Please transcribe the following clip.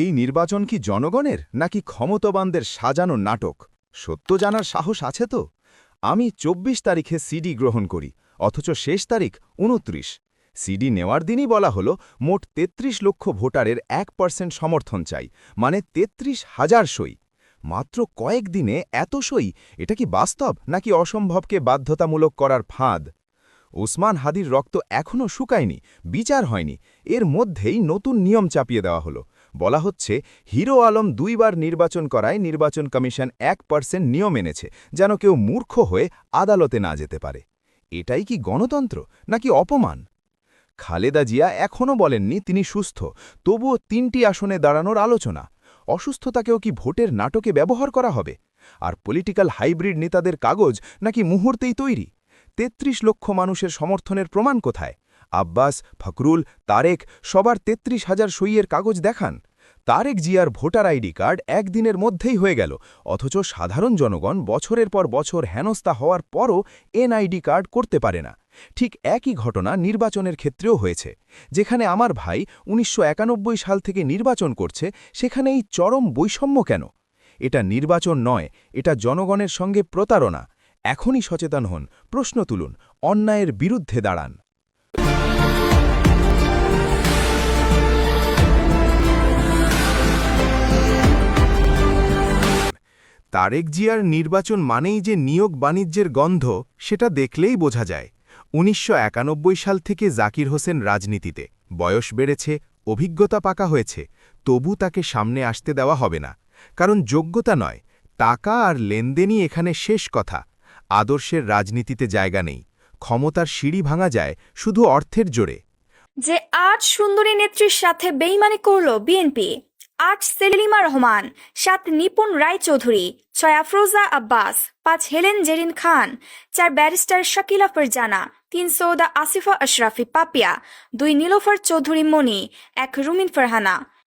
এই নির্বাচন কি জনগণের নাকি ক্ষমতাবানদের সাজানো নাটক? সত্য জানার সাহস আছে তো? আমি ২৪ তারিখে সিডি গ্রহণ করি, অথচ শেষ তারিখ উনত্রিশ সিডি নেওয়ার দিনই বলা হলো, মোট ৩৩ লক্ষ ভোটারের এক পার্সেন্ট সমর্থন চাই মানে ৩৩ হাজার সই। মাত্র কয়েক দিনে এত সই, এটা কি বাস্তব নাকি অসম্ভবকে বাধ্যতামূলক করার ফাঁদ? ওসমান হাদির রক্ত এখনও শুকায়নি, বিচার হয়নি, এর মধ্যেই নতুন নিয়ম চাপিয়ে দেওয়া হলো। বলা হচ্ছে, হিরো আলম দুইবার নির্বাচন করায় নির্বাচন কমিশন এক পার্সেন্ট নিয়ম এনেছে, যেন কেউ মূর্খ হয়ে আদালতে না যেতে পারে। এটাই কি গণতন্ত্র, নাকি অপমান? খালেদা জিয়া এখনও বলেননি তিনি সুস্থ, তবুও তিনটি আসনে দাঁড়ানোর আলোচনা। অসুস্থতাকেও কি ভোটের নাটকে ব্যবহার করা হবে? আর পলিটিক্যাল হাইব্রিড নেতাদের কাগজ নাকি মুহূর্তেই তৈরি? ৩৩ লক্ষ মানুষের সমর্থনের প্রমাণ কোথায়? আব্বাস, ফখরুল, তারেক সবার ৩৩ হাজার সইয়ের কাগজ দেখান। তারেক জিয়ার ভোটার আইডি কার্ড একদিনের মধ্যেই হয়ে গেল, অথচ সাধারণ জনগণ বছরের পর বছর হেনস্থা হওয়ার পরও এনআইডি কার্ড করতে পারে না। ঠিক একই ঘটনা নির্বাচনের ক্ষেত্রেও হয়েছে, যেখানে আমার ভাই উনিশশো একানব্বই সাল থেকে নির্বাচন করছে সেখানে এই চরম বৈষম্য কেন? এটা নির্বাচন নয়, এটা জনগণের সঙ্গে প্রতারণা। এখনই সচেতন হন, প্রশ্ন তুলুন, অন্যায়ের বিরুদ্ধে দাঁড়ান। তারেক জিয়ার নির্বাচন মানেই যে নিয়োগ বাণিজ্যের গন্ধ, সেটা দেখলেই বোঝা যায়। উনিশশো একানব্বই সাল থেকে জাকির হোসেন রাজনীতিতে। বয়স বেড়েছে, অভিজ্ঞতা পাকা হয়েছে, তবু তাকে সামনে আসতে দেওয়া হবে না। কারণ যোগ্যতা নয়, টাকা আর লেনদেনই এখানে শেষ কথা। আদর্শের রাজনীতিতে জায়গা নেই, ক্ষমতার সিঁড়ি ভাঙা যায় শুধু অর্থের জোরে। যে আজ সুন্দরী নেত্রীর সাথে বেইমানি করল বিএনপি আট সেলিমা রহমান, সাত নিপুণ রায়চৌধুরী, ছয় আফরোজা আব্বাস, পাঁচ হেলেন জেরিন খান, চার ব্যারিস্টার শাকিলা ফরজানা তিন সৌদা আসিফা আশরাফি পাপিয়া, দুই নীলোফার চৌধুরী মনি এক রুমিন ফারহানা।